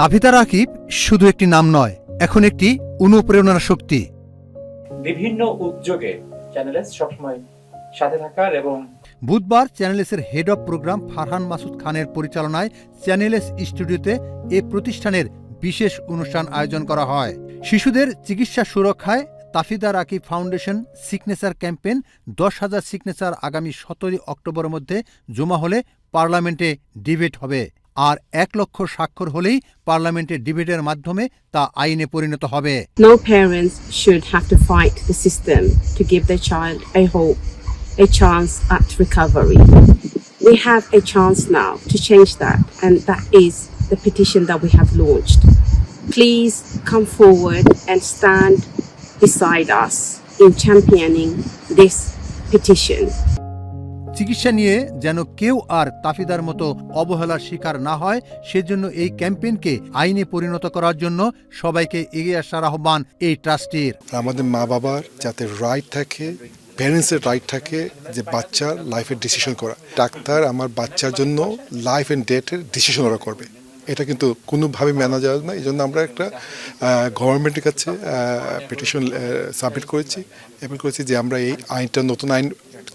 তাফিতা রাকিব শুধু একটি নাম নয় এখন একটি অনুপ্রেরণার শক্তি। বিভিন্ন উদ্যোগে চ্যানেলে সবসময় সাথে থাকার এবং বুধবার চ্যানেলেসের head of program Farhan Masud খানের পরিচালনায় চ্যানেলেস স্টুডিওতে এ প্রতিষ্ঠানের বিশেষ অনুষ্ঠান আয়োজন করা হয়। শিশুদের চিকিৎসা সুরক্ষায় Tafida Rakib foundation signature campaign দশ হাজার সিগনেচার আগামী সতেরোই অক্টোবরের মধ্যে জমা হলে পার্লামেন্টে ডিবেট হবে। আর এক লক্ষ স্বাক্ষর হলেই পার্লামেন্টে ডিবেটের মাধ্যমে তা আইনে পরিণত হবে No parents should have to fight the system to give their child a hope, a chance at recovery. We have a chance now to change that, and that is the petition that we have launched. Please come forward and stand beside us in championing this petition. চিকিৎসা নিয়ে যেন কেউ আর তাফিদার মতো অবহেলার শিকার না হয়, সেজন্য এই ক্যাম্পেইনকে আইনে পরিণত করার জন্য সবাইকে এগিয়ে আসার আহ্বান এই ট্রাস্টির। আমাদের মা বাবার যাতে রাইট থাকে প্যারেন্টসের রাইট থাকে যে বাচ্চার লাইফের ডিসিশন করা। ডাক্তার আমার বাচ্চার জন্য লাইফ অ্যান্ড ডেটের ডিসিশন ওরা করবে। এটা কিন্তু কোনোভাবে মানা যাবে না। এই জন্য আমরা একটা গভর্নমেন্টের কাছে পিটিশন সাবমিট করেছি এবং করেছি যে আমরা এই আইনটা নতুন আইন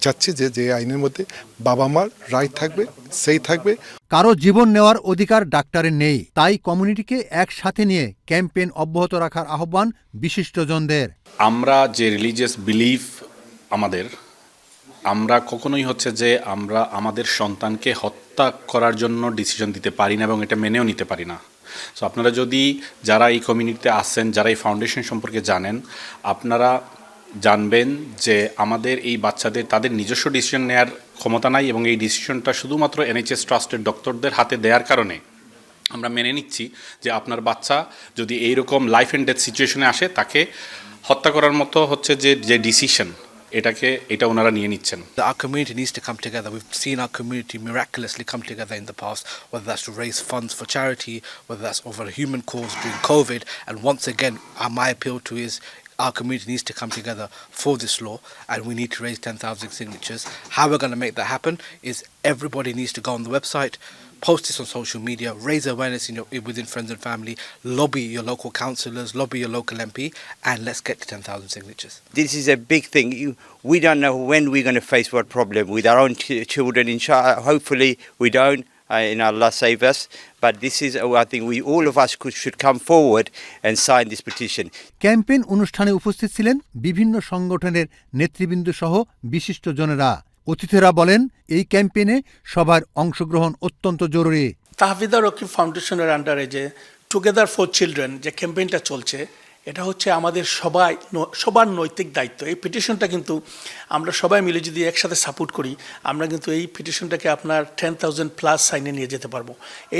চাচ্ছি যে যে আইনের মধ্যে বাবা মার রাইট থাকবে সেই থাকবে। কারও জীবন নেওয়ার অধিকার ডাক্তারের নেই তাই কমিউনিটিকে একসাথে নিয়ে ক্যাম্পেইন অব্যাহত রাখার আহ্বান বিশিষ্টজনদের। আমরা যে রিলিজিয়াস বিলিফ আমাদের আমরা কখনোই হচ্ছে যে আমরা আমাদের সন্তানকে হত্যা করার জন্য ডিসিশন দিতে পারি না এবং এটা মেনেও নিতে পারি না। সো আপনারা যদি যারা এই কমিউনিটিতে আসেন যারা এই ফাউন্ডেশন সম্পর্কে জানেন, আপনারা জানবেন যে আমাদের এই বাচ্চাদের তাদের নিজস্ব ডিসিশন নেওয়ার ক্ষমতা নাই এবং এই ডিসিশনটা শুধুমাত্র এনএইচএস ট্রাস্টের ডক্টরদের হাতে দেওয়ার কারণে। আমরা মেনে নিচ্ছি যে আপনার বাচ্চা যদি এইরকম লাইফ অ্যান্ড ডেথ সিচুয়েশনে আসে, তাকে হত্যা করার মতো হচ্ছে যে যে decision এটাকে এটা ওনারা নিয়ে নিচ্ছেন that our community needs to come together. We've seen our community miraculously come together in the past, whether that's to raise funds for charity, whether that's over a human cause during COVID. And once again, uh, my appeal to is our community needs to come together for this law and we need to raise 10,000 signatures. How we're going to make that happen is everybody needs to go on the website, post this on social media, raise awareness in your, within friends and family, lobby your local councillors, lobby your local MP, and let's get to 10,000 signatures. This is a big thing. You, we don't know when we're going to face what problem with our own ch- children. Inshallah, hopefully we don't. Uh, and Allah save us. But this is, uh, I think, we all of us could, should come forward and sign this petition. Campaign অনুষ্ঠানে উপস্থিত ছিলেন বিভিন্ন সংগঠনের নেতৃবৃন্দ সহ বিশিষ্টজনেরা অতিথিরা বলেন, এই ক্যাম্পেইনে সবার অংশগ্রহণ অত্যন্ত জরুরি। তাহফিদা রকিব ফাউন্ডেশনের আন্ডারে যে টুগেদার ফর চিলড্রেন যে ক্যাম্পেইনটা চলছে এটা হচ্ছে আমাদের সবাই সবার নৈতিক দায়িত্ব। এই পিটিশনটা কিন্তু আমরা সবাই মিলে যদি একসাথে সাপোর্ট করি, আমরা কিন্তু এই পিটিশনটাকে আপনার টেন থাউজেন্ড প্লাস সাইনে নিয়ে যেতে পারব।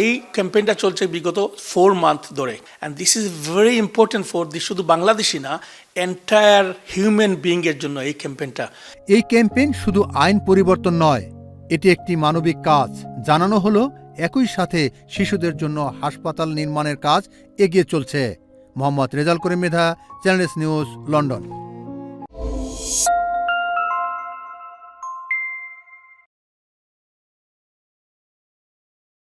এই ক্যাম্পেইনটা চলছে বিগত ফোর মান্থ ধরে। And this is very important for the শুধু বাংলাদেশি না এন্টায়ার হিউম্যান বিইংয়ের জন্য এই ক্যাম্পেইনটা। এই ক্যাম্পেইন শুধু আইন পরিবর্তন নয়, এটি একটি মানবিক কাজ। জানানো হলো, একই সাথে শিশুদের জন্য হাসপাতাল নির্মাণের কাজ এগিয়ে চলছে। মোহাম্মদ রেজাল করিম মেধা চ্যানেলস নিউজ লন্ডন।